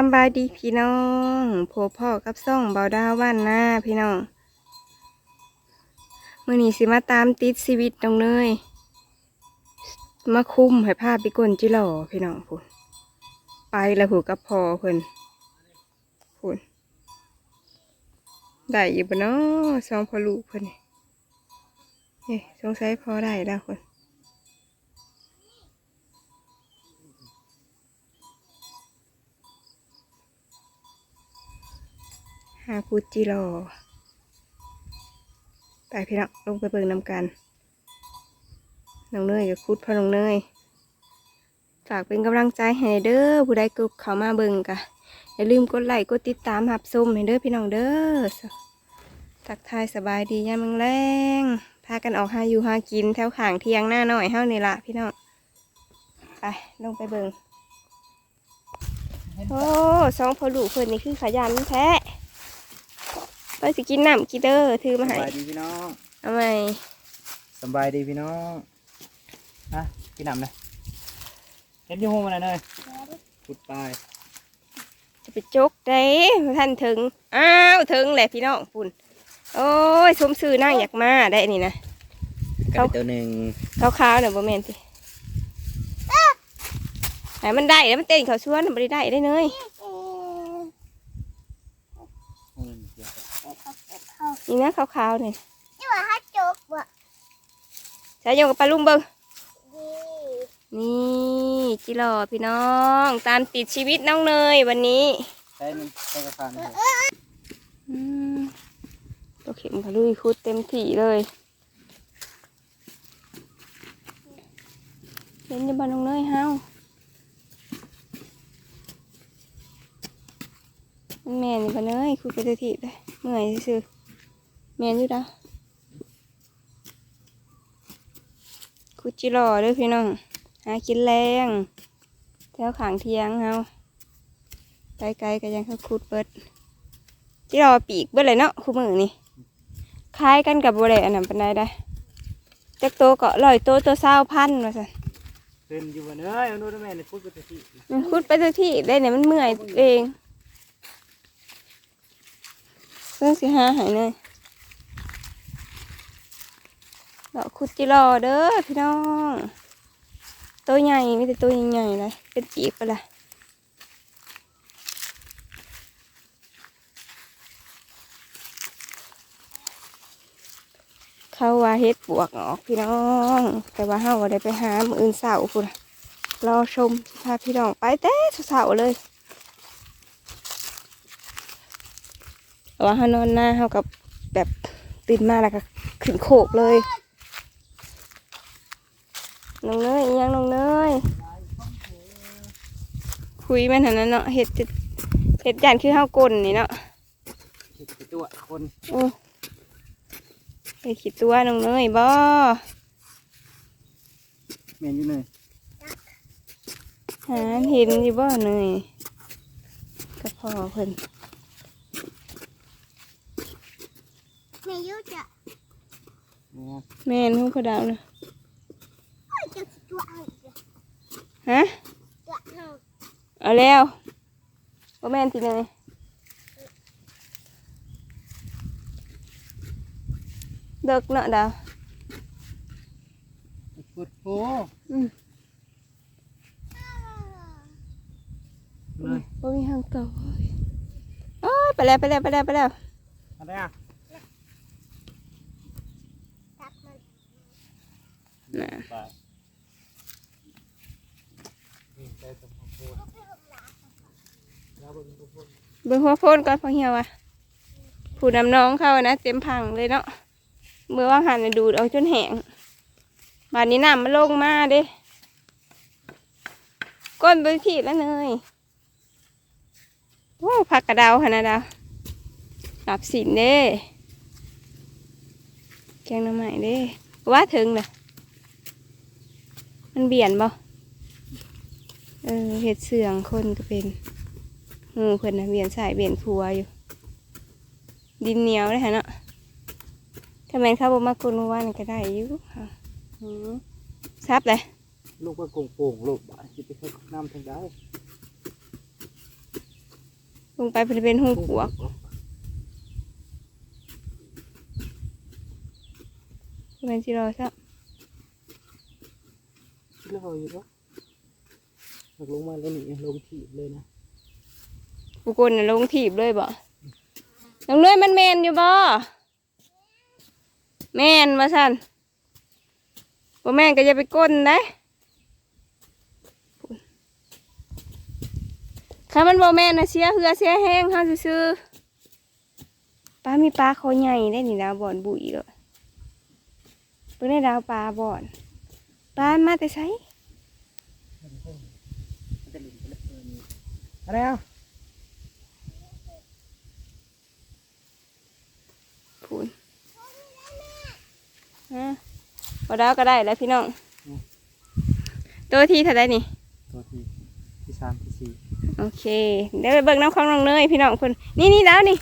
สำบายดีพี่น้องโผพ่อกับซ่องเบาดาวบ้านหน้าพี่น้องมื่อนี้สิมาตามติดชีวิตน้องเนยมาคุ้มให้ภาพพิกลจิหล่อพี่น้องพุ่นไปล้วหูกับพอเพิ่นพุ่นได้อยู่บ่เนาะสองพอลูกเพิ่นนี่เฮ้ยสงสัยพอได้แล้วเพิ่น หาคูจิโรอไปพี่น้องลงไปเบิ่งนำกันน้องเนยกับคุดพ่อน้องเนยฝากเป็นกำลังใจให้เด้อผู้ใดกดเขามาเบิ่งกะอย่าลืมกดไลค์กดติดตามหับส้มให้เด้อพี่น้องเด้อทักทายสบายดียามมึงแรงพากันออกหาอยู่หากินแถวขางเทียงหน้าหน่อยเฮ้านี่ละพี่น้องไปลงไปเบิ่งโอ้สองพอลูกเพิ่นนี่คือขยันแท้ ไปสิกินน้ำกินเด้อถือมาสให้บายดีพี่น้องเอาไหมสบายดีพี่น้องฮะพี่นำเลยเห็นอยูหูมันนะเนยขุดไปจะไปจกได้ท่านถึงอ้าวถึงแหละพี่น้องปุ่นโอ้ยสมซื่อนั่งอยากมาได้นี่นะ กัเอาบตัวหนึ่งขาวๆเนี่ยบ่แม่นสิไหนมันได้แล้วมันเต้นเขาชวนมันไม่ได้ได้ได้เนย อืมเดี๋ยว นี่นะขาวๆเนี่ยนี่ว่าฮัจจกว่ะใช้โยงกับปลาลุงเบิ้งดีนี่จิรอพี่น้อง ตามติดชีวิตน้องเนยวันนี้ใช้มันใช้กระฟันนะครับอืมตัวเข็มพะลุยคุดเต็มที่เลยเล่นอยังบ้านน้องเนยเฮามันแมนอยู่บ้านเนยคุดไปเต็มที่เลยเมื่อยซื่อๆ แมนอยู่ดะคุดจิรอเด้วยพี่น้อง หากินแรงแถวขางเทียงเฮาไกลๆก็ยังเขาคุดเบิดที่เราปีกเบิดเลยเนาะคู่มือนี่คล้ายกันกับบริอันนั้นเป็นไดได้จักโตวก็ลอยโตวตัวเศร้าพันว่าสันเดินอยู่บนเอ้ยเอาโน้ตแม่ในพูดกับตัวที่มันคุดไปทุกที่ได้เนี่ยมันเมื่อยเองเรื่องสิหาหายเลย เราคุดจิรอเด้อพี่น้องตัวใหญ่ไม่แต่ตัวใหญ่ๆเลยเป็นจีบไปละเขาว่าเฮ็ดบวกออกพี่น้อง แต่ว่าเฮาได้ไปหามืออื่นเสาร์พุ่นะรอชมพาพี่น้องไปแต่เสาเลยแต่ว่าเขานอนหน้าเขากับแบบตื่นมาแล้วก็ขึ้นโขกเลย น้องเนยอิหยังน้องเนยคุยแม่นหันนั้นเนาะเห็ดจะเห็ดจานคือเฮากลนนี่เนาะเห็ดตัวคนโอ้ไปขีดตัวน้องเนยบ่เมนอยู่เลยหาเห็นอยู่บ่เนยก็พอเพิ่นไม่ยุ่จะนี่นะแม่นของเขาดาวนะโอ้ยจะสิตัวเอาอีก ฮะตัวเอาเอาแล้วว่าแม่นสิเลยเด็กเนาะดาวขุดโอ้อืมเลยบ่มีหางเก่าโอ้ยไปแล้วไปแล้วไปแล้วไปแล้วอะไรอะตักมันน่ะไป นี่ใช้สมองโพดแล้วบนกระพุ้นเบิ่งหัวโพนก่อนพอเหี่ยวอะผู้นำน้องเข้านะเต็มพังเลยเนาะเมื่อว่างหันดูดเอาจนแห้งบานนี้น้ำมันลงมาเด้ก้นไปที่แล้วเนยโอ้ผักกระดาวขนาดดาวหลับสินเด้แกงน้ำใหม่เด้ว่าถึงเลยมันเบียนบ่ เออเห็ดเสื่องคนก็เป็นงูเพิ่นนะเบียนสายเบียนครัวอยู่ ดินเหนียวเลยฮะเนาะถ้าแม่นเข้าบ่มากุนเมื่อวานนก็ได้อยู่ค่ะอืมซับเลยลูกก็โป่งๆลูกบ้าจะไปเข้าน้ำทางใดลงไปเพิ่นเป็นหูปวกแมันสิรอซะคิดแล้วอยู่ปะ หลักลงมาแล้วนี่ลงถีบเลยนะบุกลน่ะลงถีบเลยบ่น้องเนยมันแมนอยู่บ่แมนมาสั่นบ่แมนก็อย่าไปก้นนะถ้ามันบ่แมนนะเสียเหือเสียแห้งเฮาซื่อๆปลามีปลาเขาใหญ่ได้นี่ดาวบ่อนบุ๋ยเลยเพิ่นได้ดาวปลาบ่อนปลามาแต่ไส อะไรอะพูนฮะพอดาวก็ได้แล้วพี่น้อง ตัวที่เท่าไดนี่ ตัวที่ที่สามที่สี่โอเค เดี๋ยวไปเบิ่งน้ำของน้องเนยพี่น้องคนนี่นี่แล้วนี่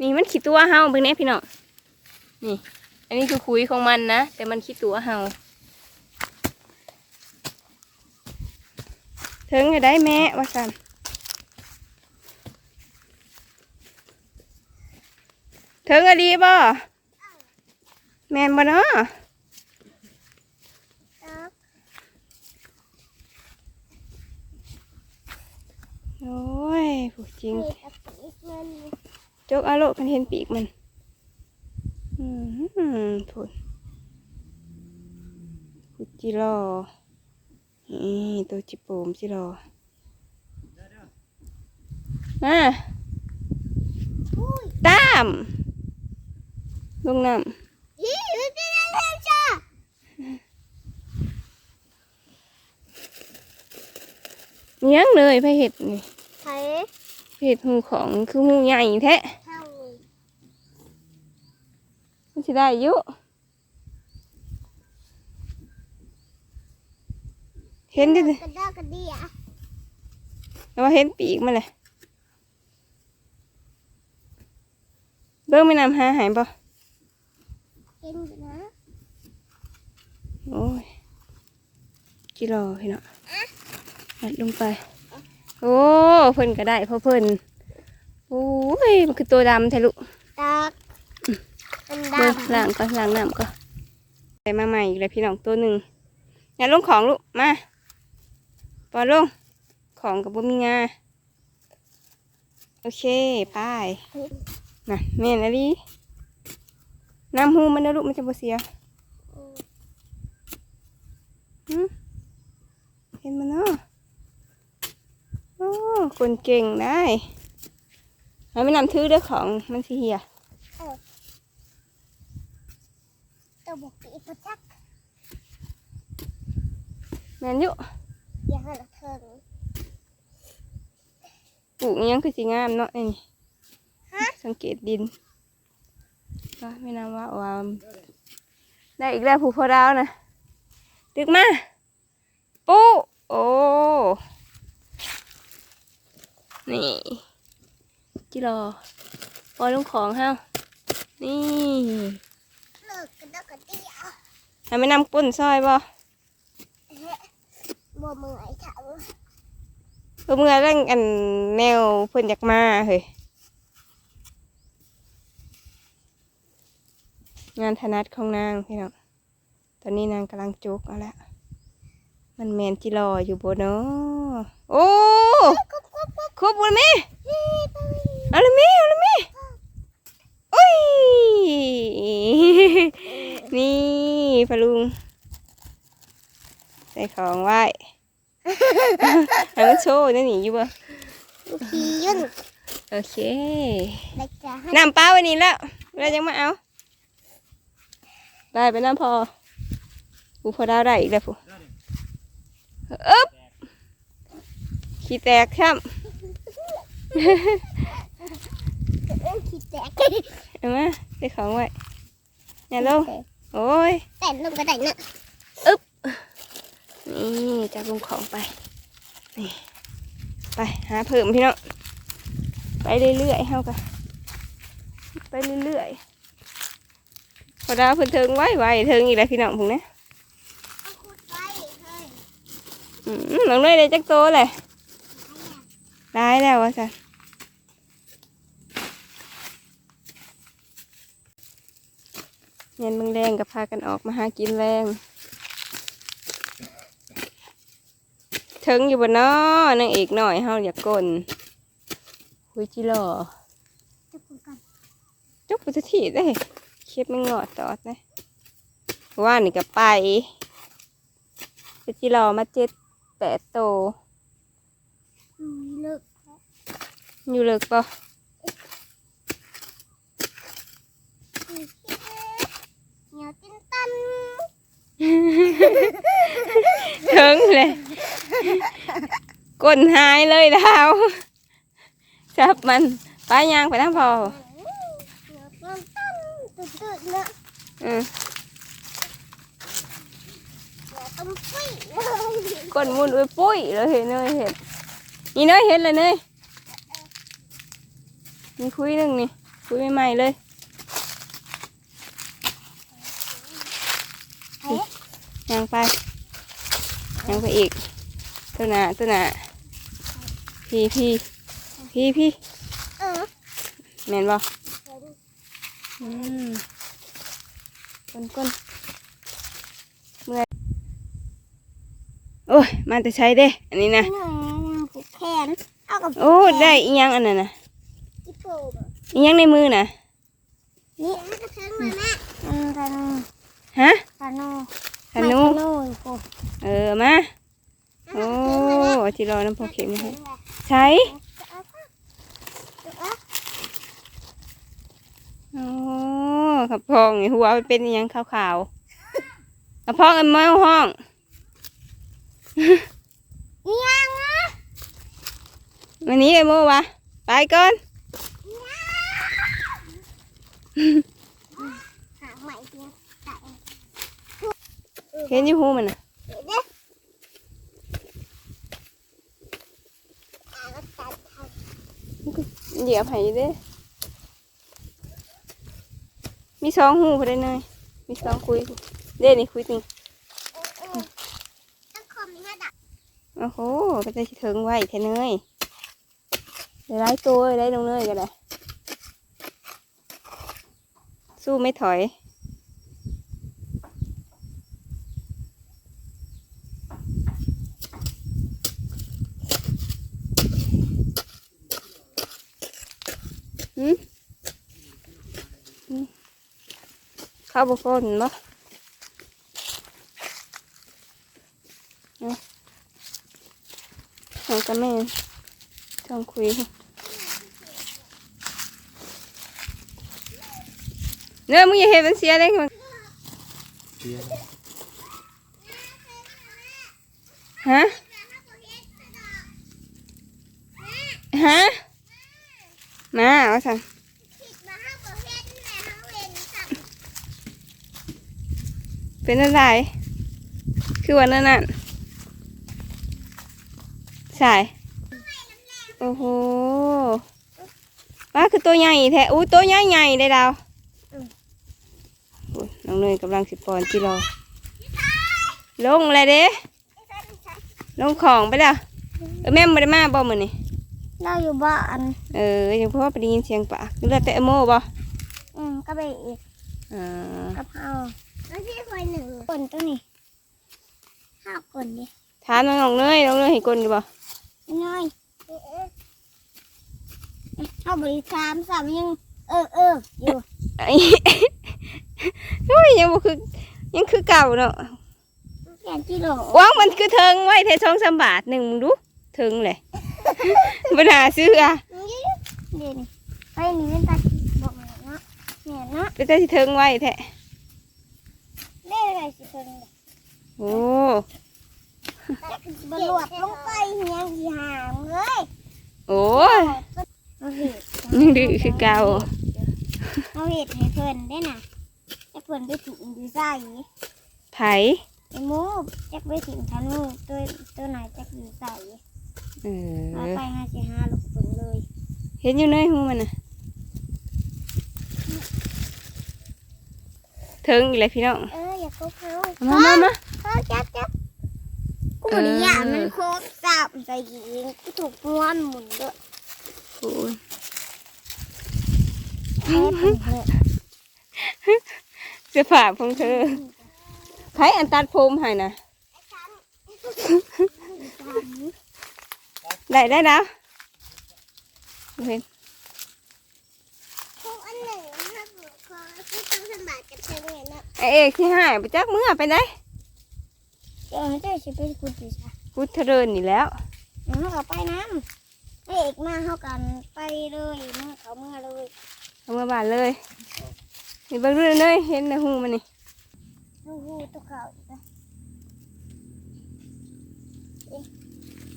นี่มันขี้ตัวเฮาเบิ่งแหน่พี่น้อง นี่ อันนี้คือคุยของมันนะ แต่มันขี้ตัวเฮาถึงจะได้แม่ว่าสัน ถึงอะดีบ่แมนบ่เนาะเออโอ้ยผู้จริงมีกระปิกมันจกอาโลกันเห็นปีกมัน อืมผลกุจิรอนี่ตัวจิโปมจิรอมาอุ้ยตาม ลงน้ฮีมันเป็นอะไรจ้าำเลี้ยังเลยไปเห็ดนี่ไผ่ไปเห็ดหูของคือหูใหญ่แท้เท่ามันสิได้อยุเห็นดิกระดากระเดียแต่ว่าเห็นปีกมันเลยเบิ้งไม่นำหาหายบ่ เห็นอยู่นะโอ้ยกิโลพี่เนาะอัดลงไป โอ้เพิ่นก็ได้เพราะเพิ่นโอ้ยมันคือตัวดำแท้ลูกตากมันเบิ่งดำล้างก็ล้างน้ำก็ใส่มาใหม่อีกแล้วพี่น้องตัวหนึ่งอย่าลงของลูกมาปอนลงของกับบ่มีงาโอเคไปน่ะแม่นอะดิ น้ำหูมันนะลูกมันจะบ่เสียหืมเห็นมันเนาะโอ้คนเก่งได้ให้ไม่นำถือเด้อของมันสิเหียตัวบุกปีกระชักแม่นอยู่อย่าให้เราเถิงปลูกอิหยังคือสิงามเนาะนี่สังเกตดิน ว่าไม่นำว่าว่าได้อีกแล้วผูกพอดาวนะตึกมาปูโอ้นี่จิรอปล่อยลงของเฮานี่เลิกกระดากระเดียให้ไม่นำกุ้นซอยบ่บ่เมื่อยเถาเพิ่นเมื่อเรื่องอันแนวเพิ่นอยากมาเฮ้ย งานถนัดของนางพี่น้องตอนนี้นางกำลังจุกเอาละมันแมนจิรออยู่บนเนาะโอ้ครบหมดไหมเอาเลยไหมเอาเลยไหมโอ้ยนี่พะลุงใส่ของไว้ให้มันโชว์นั่นนี่อยู่บ่ขี้ยุ่นโอเคแล้วจะให้น้ำปลาวันนี้แล้วเรายังมาเอา ได้ไปน้ำพอกูพอดาวได้อีกแล้วผู้อึ๊บขี้แตกครับเล่นขี้แตกเอามาใส่ของไว้อย่าลงโอ้ยแต่ลงกระไดนะนี่จับลงของไปนี่ไปหาเพิ่มพี่น้องไปเรื่อยๆเฮากันไปเรื่อยๆพ อดาเพื่นเทิงไว้ไว้เทิงอีกแล้วพี่น้องพุ่นนะน้องเล่ยเลยจักโตเลยได้แล้ววะสันเงินมึงแรงกับพากันออกมาหากินแรงทึงอยู่บนนอนางเอกหน่อยเฮาอยากกลนหุยจิหล่อจุ๊บไปสักทีได้ เคียบไม่งอดตอดนะว่านี่ก็ไปไปจิหล่อมาเจ็ดแปดโตอืมเลิกอยู่เลิกปะเหนียวติ้นตันถึงเลยก้นหายเลยดาวจับมันป้ายางไปน้ำพอ เหนียวติ้นตันตื่นตื่นเน อะอืมเหนียวต้มปุ้ยเลยก้นมุนอุ้ยปุ้ยเลยเห็นเลยเห็นนี่เนยเห็นเลยเนยมีคุยหนึ่งนี่คุยใหม่ๆเลยเฮ้ยยางไปยางไปอีกตัวหนาตัวหนาพี่พี่พี่พี่เออแม่นบ่เดี๋ยวดู อืมก้นก้นเมื่อยโอ้ยมาแต่ใช้เด้ อันนี้นะหน่อยยังผูกแขนเอากับโอ้ได้อีหยังอันนั้นนะญี่ปุ่นอีหยังในมือนะนี่กระเทิงมาแม่อืมกันฮะกันนูธนูไม่นูกูเออมาโอ้ที่รอน้ำพอเข็มนี่ให้ใช้ โอ้ขับพองนี่หัวมันเป็นอีหยังขาวๆขับพองไอ้แมวห้องยังอะวันนี้ไอ้โมวะไปก่อนหาใหม่เพียงแต่เห็นอยี่หูมันน่ะเดี๋ยวเด้ออ่าก็ตัดทำเหยียบให้อยู่เด้ มีสองหูพอได้เนยมีสองคุยเด้นี่คุยจริงองคอโอ้โหก็จะถึงไว้แท้เนยได้หลายตัวได้ลงเนยกันเลยสู้ไม่ถอย ข้าวบุฟนบ่ของกับแม่ต้องคุยเนื้อมึงอย่าเห็นมันเสียเลยมันฮะฮะมาเอาสั่ง ผิดมาห้าประเภทนี่แหละห้าเวนสับ เป็นอะไรคือวันนั้นน่ะใช่โอ้โหป้าคือตัวใหญ่แท้อู้ตัวใหญ่ใหญ่เลยดาวโอ้ยน้องเนยกำลังสิปอนกิโลลงอะไรเด้ลงของไปแล้วเออแม่ไม่ได้มาบ่มือนี่เราอยู่บ้านเออยังเพราะว่าไปได้ยินเสียงปากเลือดแต่โมบ่อืมก็ไปอีกอ่ากะเพรา แล้วพี่คอยหนึ่งคนตัวนี้ห้าคนดิถามน้องเนยน้องเนยเห็นคนอยู่บ่น้อยเอาบริสามสามยังเออเอออยู่ไอ้โอ้ยยังบ่คือยังคือเก่าเนาะแกนกิโลว่างมันคือเทิงไว้เทช่องสามบาทหนึ่งมึงดูเทิงเลยปัญหาซื้ออะเดี๋ยวนี้ไปนี่เป็นตาบอกมาเนาะเนี่ยเนาะไปแต่ที่เทิงไว้แท้ได้อะไรสิ เพิ่นโอ้บรวบลงไปเฮียงสีหามเลยโอ้ยเอาเห็ดยังดื้อคือเก่าเอาเห็ดให้เพิ่นได้น่ะจะเพิ่นไปถึงดีไซน์ไผไอ้หมูจักไปถึงธนูตัวตัวไหนจักดีไซน์เอเอาอไปห้าสิห้าลูกเพิ่นเลย เห็นอยู่ในหูมันน่ะเทิงอีกเลยพี่น้องเอ ออย่าโกเขามามามาเออจับจับกูบริยามันโคตรสับใจยิงกูถูกม้วนหมุนด้วยโอ้ยแพ้เป็นเพื่อนเสื้อผ้าของเธอใครอันตัดผมให้นะได้ได้แล้วเห็นพวกอันหนึ่งนะครับขอคือต้องสมบัติกับเธอเนี่ยนะไอ เอกที่หายไปจักเมื่อไปได้เออเจ้าชิเป็นคุณดิฉันกูเธอเดินนี่แล้วเขาก็ไปน้ำไอ้เอกมาเขากันไปเลยมาเขาเมื่อเลยเอามาบานเลยนี่เบิ่งดูเลยเห็นในหูมันนี่ลูกหูตัวเขาอีกนะ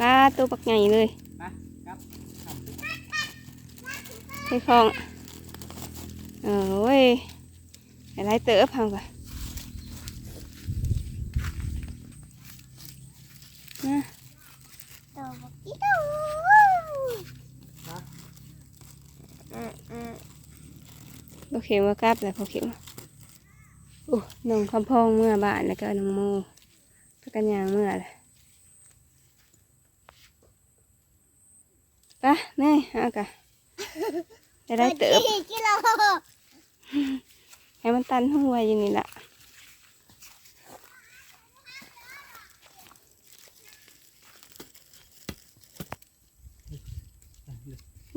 ปลาตัวปักใหญ่เลยครับให้คลองเออเว้ยอะไรเต๋อพังไปนะตัวบอกอีโต้โอเคมากลับแล้วโอเคมาโอ้น้องคำพองเมื่อบ้านแล้วก็น้องโมพักกันยางเมื่อเลยไปนี่เอากะจะได้เติบกี่กิโลให้มันตันหัวอย่างนี้ละ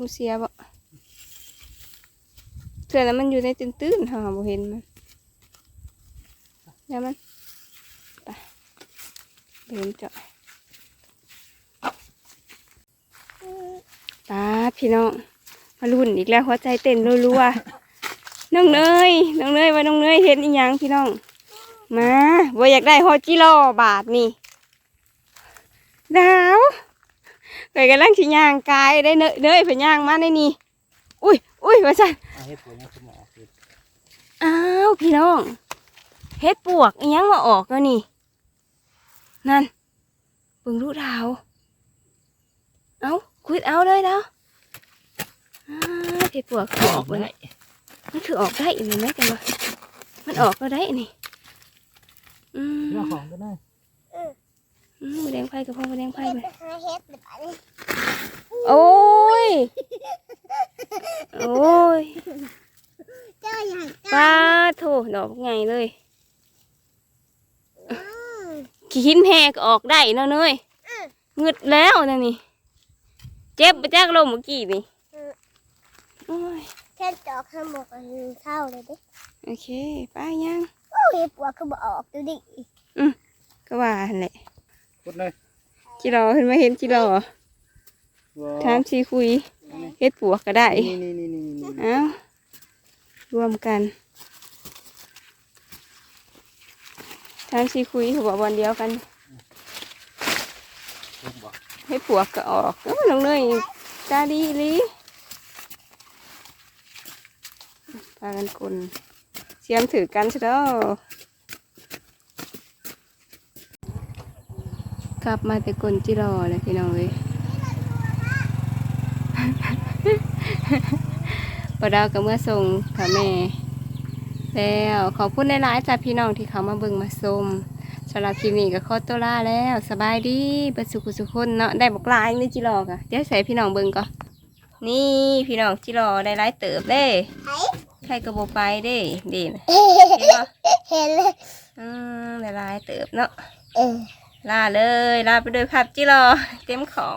มูเสียบ่เถื่อแล้วมันอยู่ในตื้นๆหาบ่เห็นมันเดี๋ยวมันไปเดินจาะป้าพี่น้องมาลุ่นอีกแล้วหัวใจเต้นรัวๆน้องเนยน้องเนยว่าน้องเนยเห็นอีหยังพี่น้อง มาว่าอยากได้ฮอจิโร่บาทนี่ได้าวเคยกำลังชิย่างกายได้เนยเนยไปย่างมาได้นี่อุ้ยอุ้ยว่าจันเอาเฮ็ดปุ๋ยยังสมองคืออ้าวพี่น้องเฮ็ดปวกอีหยังมาออกแล้วนี่ นั่นเบิ่งลูกดาว เอาคุดเอาเลยดาวอ้าวเฮ็ดปวกคือออกเลย มันคือออกได้อีกไหมกันวะมันออกก็ได้นี่ อืม เรื่องของก็ได้อื มแดงไผ่กับพ่อแดงไผ่ไปไปหาเฮ็ดแบบนี้โอ้ย โอ้ยเจ้าอย่างปลาโถดอกไงเลยอืมขี้หินแหกออกได้เนาะเนยงึดแล้วนะนี่ เจ็บไปจากลมเมื่อกี้นี่โอ้ยแค่จอกข้างบกอันเข้าเลยดิ โอเคไป้ายัง โอ้ยปวดก็บออกดูดิก็ว่าหั่นแหละก ดเลยจิรอเห็นไหมาเห็นจิรอถามชีคุยเฮ็ดปวกก็ได้นี่นี่นี่นี่นี่เอ้ารวมกันทางชีคุยเขาบอกวันเดียวกันผมบอกให้ปวกก็ออกโอ้ยน้องเนยตาดีอีหลีพากันคนเสียมถือกันใช่แล้ว กลับมาแต่กลจิรอเลยพี่น้องเลยปดาวกับเมื่อส่งค่ะแม่ แล้วขอบคุณหลายๆจ้าพี่น้องที่เขามาเบิ่งมาชมสำหรับคลิปนี้ก็ขอตัวลาแล้วสบายดีเปิดสุขสุขคนเนาะได้บอกลายนี่จิรอกอะเดี๋ยวใส่พี่น้องเบิ่งก่อนนี่พี่น้องจิรอได้หลายเติบเด้ไอ้ใครก็บไปเด้เด่นเห็นปะเห็นเลยอืมได้หลายเติบเนาะเออ ลาเลย ลาไปด้วยภาพจิรอเต็มของ